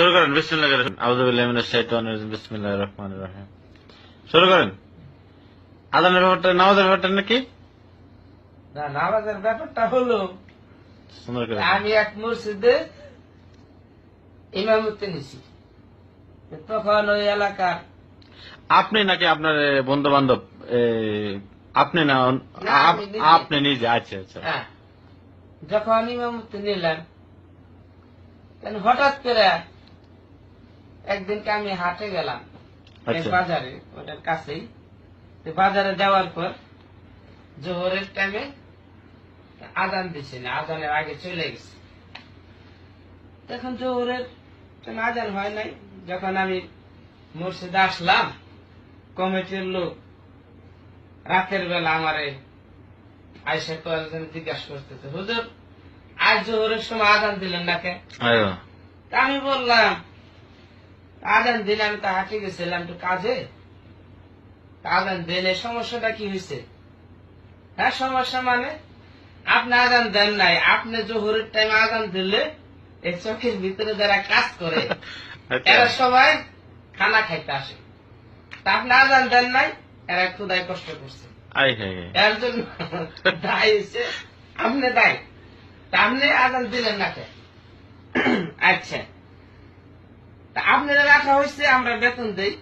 শুরু করেন বিসমিল্লাহ করেন আউযুবিল্লাহি মিনাশ শাইতানির রাজিম বিসমিল্লাহির রহমানির রহিম। শুরু করেন। আদানের ব্যাপারটা নামাজের ব্যাপারটা নাকি? না নামাজের ব্যাপারটা হলো সুন্দর করে আমি এক মসজিদে ইমামতি নিছি। তখন ওই এলাকার আপনি নাকি আপনার বন্ধু বান্ধব আপনি না। আপনি নিজে আচ্ছা আচ্ছা। হ্যাঁ। যখন ইমামতি নিলাম হঠাৎ করে একদিনকে আমি হাটে গেলাম আচ্ছা। বাজারে ওটার কাছেই। বাজারে যাওয়ার পর জোহরের টাইমে আজান দিছে না আজানের আগে চলে গেছে। তখন জোহরের আজান হয় নাই। যখন আমি মসজিদে আসলাম কমিটির লোক রাতের বেলা আমারে আইসা কয়েকজন জিজ্ঞাসা করতেছে হুজুর আজ জোহরের সময় আজান দিলেন না কে আয়ো। তা আমি বললাম আজান দিলে আমি তো হাঁটে গেছিলাম একটু কাজে। তা আজান দিলে সমস্যাটা কি হয়েছে হ্যাঁ সমস্যা মানে আপনি আজান দেন নাই আপনি জোহরের টাইমে আজান দিলে এই চোখের ভিতরে যারা কাজ করে আচ্ছা। এরা সবাই খানা খাইতে আসে। তা আপনি আজান দেন নাই এরা ক্ষুদায় কষ্ট করছে। এর জন্য দায় হচ্ছে আপনি দায়। তা আপনি আজান দিলেন না? আচ্ছা। তা রাখা হয়েছে আমরা বেতন দেই।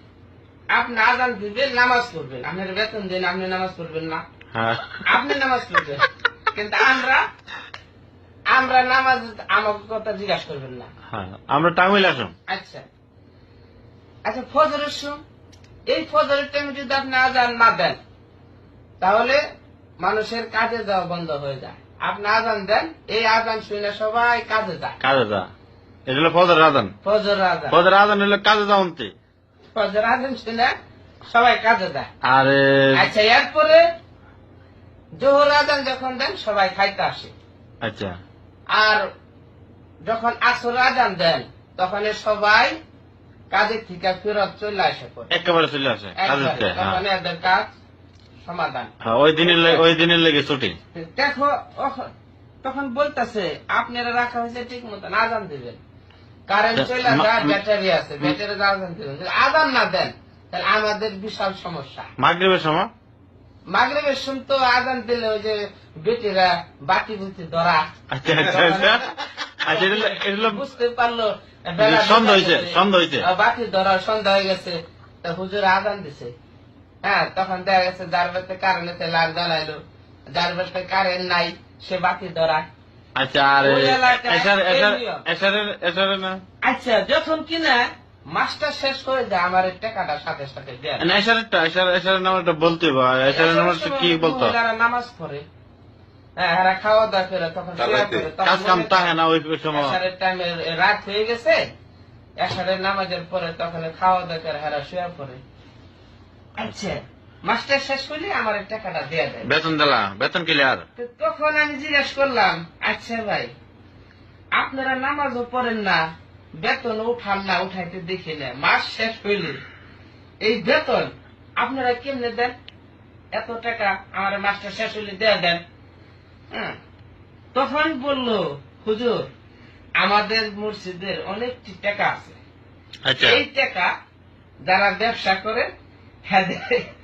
আপনি আজান দিবেন নামাজ পড়বেন। আপনার বেতন দেন আপনি নামাজ পড়বেন না। হ্যাঁ। আপনি নামাজ পড়বেন। কিন্তু আমরা আমরা নামাজ আমাকে কথা জিজ্ঞাসা করবেন না। হ্যাঁ আমরা টাঙ্গুইল আসুন। আচ্ছা। আচ্ছা ফজরের সম এই ফজরের টাইমে যদি আপনি আজান না দেন তাহলে মানুষের কাজে যাওয়া বন্ধ হয়ে যায়। আপনি আজান দেন এই আজান শুনে সবাই কাজে যায়। কাজে যা এটা হলো ফজর আদান ফজর আজান ফজর আদান হলো কাজে যাওনতে ফজর শুনে সবাই কাজে যায়। আর আচ্ছা এরপরে জোহর যখন দেন সবাই খাইতে আসে। আচ্ছা। আর যখন আসর দেন তখন সবাই কাজের থেকে ফেরত চলে আসে একেবারে চলে আসে কাজে তখন এদের কাজ সমাধান। হ্যাঁ ওই দিনের ওই দিনের লেগে ছুটি। দেখো তখন বলতেছে আপনারা রাখা হয়েছে ঠিক মতন আজান দিবেন। কারেন্ট চলে যায় ব্যাটারি আছে। ব্যাটারি আজান দিবেন যদি আজান না দেন তাহলে আমাদের বিশাল সমস্যা। মাগরিবের সময়? মাগরেবের শুন তো আজান দিলে ওই যে বেটিরা বাতি বুতি ধরা। আচ্ছা আচ্ছা আচ্ছা। আচ্ছা বুঝতে পারল সন্ধ্যা হয়েছে, সন্ধ্যা হয়েছে। আহ, বাতি ধরা সন্ধ্যা হয়ে গেছে। তা হুজুর আজান দিছে। হ্যাঁ তখন দেখা গেছে যার বাড়িতে কারেন্ট লাল জ্বালাইলো। যার বাড়িতে কারেন্ট নাই সে বাতি ধরা আচ্ছা আর। এসারের এসারের আচ্ছা যখন কিনা মাস্টার শেষ হয়ে আমার টাকাটা সাথে সাথে দেয়। এসারের বলতে কি বলতো? নামাজ পড়ে হ্যাঁ এরা খাওয়া দাওয়া করে তখন শুয়ে পড়ে, তখন কাজ কাম তাহে না ওই সময়। টাইমে রাত হয়ে গেছে এশারের নামাজের পরে তখন খাওয়া দাওয়া করে হেরা শুয়ে পড়ে আচ্ছা মাস্টার শেষ করলে আমার টাকাটা দেয়া দেয়। বেতন দিলা বেতন ক্লিয়ার তখন আমি জিজ্ঞেস করলাম আচ্ছা ভাই আপনারা নামাজও পড়েন না বেতন উঠান না উঠাইতে দেখি না মাস শেষ হইলে। এই বেতন আপনারা কেমনে দেন? এত টাকা আমার মাস্টার শেষ হইলে দেয়া দেন। হ্যাঁ। তখন বলল হুজুর আমাদের মসজিদের অনেকটি টাকা আছে। আচ্ছা। এই টাকা যারা ব্যবসা করে হ্যাঁদের-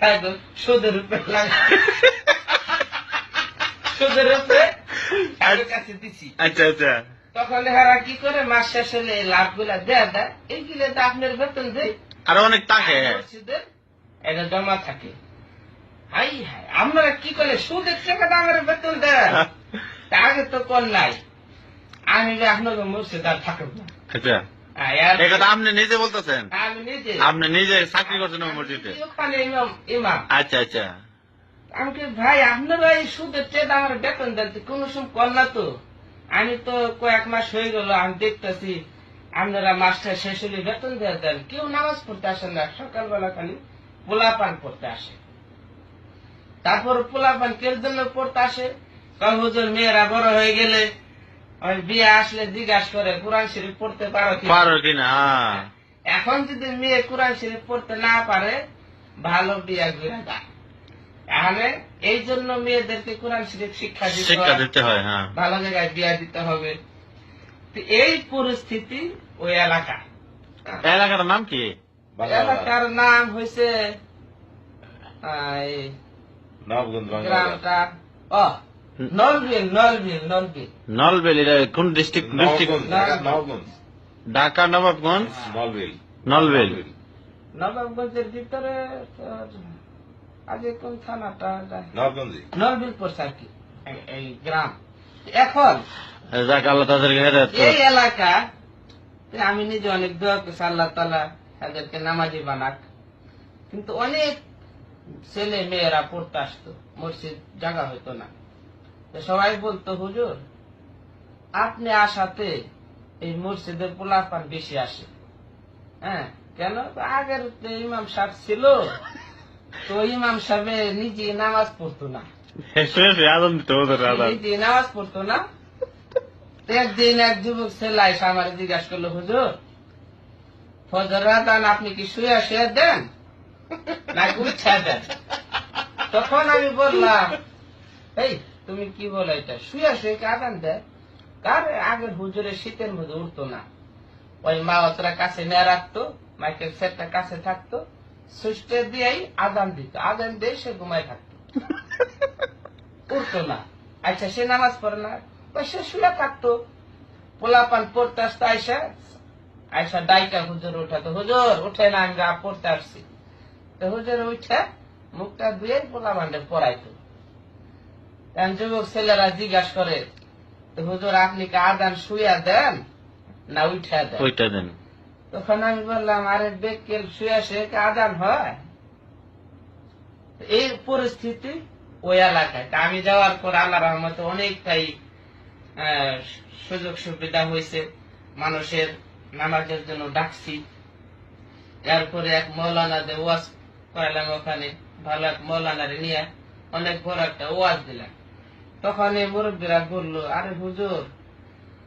হ্যাঁদের সুদের উপরে সুদের উপরে কাছে দিছি। আচ্ছা আচ্ছা। তখন হেরা কি করে? মাস শেষ হলে লাভগুলা দেয়া দেয় এইগুলো তো আপনার বেতন দেয় আর অনেক মসজিদের এটা জমা থাকে। হাই হাই আপনারা কি করে সুদের টাকাটা আমার বেতন দেয়। তা আগে তো কর নাই। আমি আপনাকে মসজিদ আর থাকব না। আচ্ছা। হ্যাঁ, আপনি নিজে বলতেছেন? আপনি নিজে চাকরি করছেন ওই মসজিদে? আচ্ছা আচ্ছা। আমি ভাই আপনারা এই সুদের চেয়ে আমার বেতন দেন কোনো সময় কর না তো? আমি তো কয়েক মাস হয়ে গেল আমি দেখতেছি আপনারা মাস্টার শেষ হলে বেতন দেওয়া দেন। কেউ নামাজ পড়তে আসেন না সকালবেলা খালি পোলা পান পড়তে আসে। তারপর পোলা পান কের জন্য পড়তে আসে? কয় হুজুর মেয়েরা বড় হয়ে গেলে বিয়ে আসলে জিজ্ঞাসা করে কোরআন শরীফ পড়তে পারো কি পারো কিনা হ্যাঁ। এখন যদি মেয়ে কোরআন শরীফ পড়তে না পারে ভালো বিয়া ঘুরে দেয় তাহলে এই জন্য মেয়েদেরকে কোরআন শরীফ শিক্ষা দিতে শিক্ষা। দিতে হয় হ্যাঁ। ভালো জায়গায় বিয়া দিতে হবে। তো এই পরিস্থিতি ওই এলাকা এলাকার নাম কি? এলাকার নাম হয়েছে নবগঞ্জ গ্রামটা ও নলবিল নলবিল নলবিল নলবেল এটা কোন ডিস্ট্রিক্ট ডিস্ট্রিক্ট ঢাকা নবগঞ্জ নবাবগঞ্জ নলবিল নলবেল নবাবগঞ্জের ভিতরে তোর আগে কোন থানাটা? নলবিল পড়ছে আর কি? এই- গ্রাম। এখন? যাক আল্লাহ তাদেরকে হেদায়ত এই এলাকা আমি নিজে অনেক দোয়া করছি আল্লাহ তালা তাদেরকে নামাজি বানাক। কিন্তু অনেক ছেলে মেয়েরা পড়তে আসতো মসজিদ জায়গা হইতো না। সবাই বলতো হুজুর আপনি আসাতে এই মসজিদের পোলাপান বেশি আসে। হ্যাঁ কেন? আগের ইমাম সাহেব ছিল তো ইমাম সাহেব নিজে নামাজ পড়তো না। নিজে নামাজ পড়তো না। একদিন এক যুবক ছেলে এসে আমার জিজ্ঞাসা করল হুজুর ফজর রাতান আপনি কি শুয়ে শুয়ে দেন নাকি উঠা দেন? তখন আমি বললাম এই তুমি কি বলো এটা? শুয়ে শুয়ে কি আদান দেয়? কার আগের হুজুরের শীতের মধ্যে উঠতো না? ওই মা অতরা কাছে নিয়ে রাখতো মাইকেল সেটটা কাছে থাকতো সুইচটা দিয়েই আদান দিত। আদান দিয়ে সে ঘুমায় থাকতো। উঠতো না। আচ্ছা সে নামাজ পড়ে না। ওই সে শুয়ে থাকতো। পোলাপান পড়তে আসতো আয়সা আয়সা ডাইকা হুজুর উঠাতো। হুজুর, উঠে না, আমি পড়তে আসছি। তো হুজুর উঠে মুখটা ধুয়ে পোলাপানটা পড়াইতো। তখন যুবক ছেলেরা জিজ্ঞাসা করে হুজুর আপনি কি আদান শুয়া দেন না উঠা দেন? ওইটা দেন। তখন আমি বললাম আরে বেকেল শুয়ে শুয়ে কি আদান হয়? এই পরিস্থিতি ওই এলাকায়। আমি যাওয়ার পর আল্লাহ রহমতে অনেকটাই সুযোগ সুবিধা হয়েছে। মানুষের নামাজের জন্য ডাকছি। এরপরে এক মৌলানা দে ওয়াজ করালাম ওখানে। ভালো এক মৌলানারে নিয়ে অনেক বড় একটা ওয়াজ দিলাম। তখন এই মুরব্বীরা বলল আরে হুজুর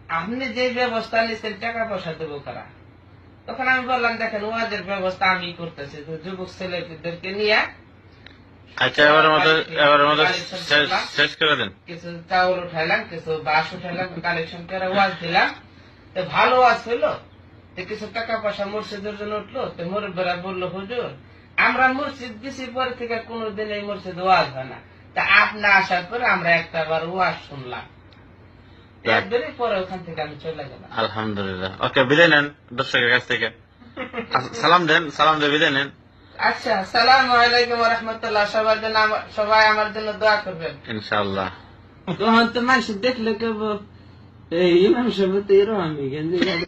আপনি যে ব্যবস্থা নিচ্ছেন টাকা পয়সা দেবো কারা? তখন আমি বললাম দেখেন ওয়াজের ব্যবস্থা আমি করতেছি তো যুবক ছেলেদেরকে নিয়ে আচ্ছা এবারের মতো এবারের মতো শেষ- শেষ করে দেন। কিছু চাউল উঠাইলাম কিছু বাস উঠাইলাম কালেকশন করে ওয়াজ দিলাম। তো ভালো ওয়াজ হইল। তো কিছু টাকা পয়সা মসজিদের জন্য উঠল। তো মুরব্বীরা বলল হুজুর আমরা মসজিদ দিছি পরে থেকে কোনোদিন এই মসজিদ ওয়াজ হয় না। তা আপনি আসার পরে আমরা একটা বার ওয়াজ শুনলাম। একবারই পরে ওখান থেকে আমি চলে গেলাম। আলহামদুলিল্লাহ। ওকে বিদায় নেন দর্শকের কাছ থেকে। সালাম দেন সালাম দিয়ে বিদায় নেন। আচ্ছা সালাম আলাইকুম রহমতুল্লাহ। সবার জন্য আমার- সবাই আমার জন্য দোয়া করবেন। ইনশাআল্লাহ। তখন তো মানুষ দেখলে কেবল এই ইমাম সাহেব তো এরকম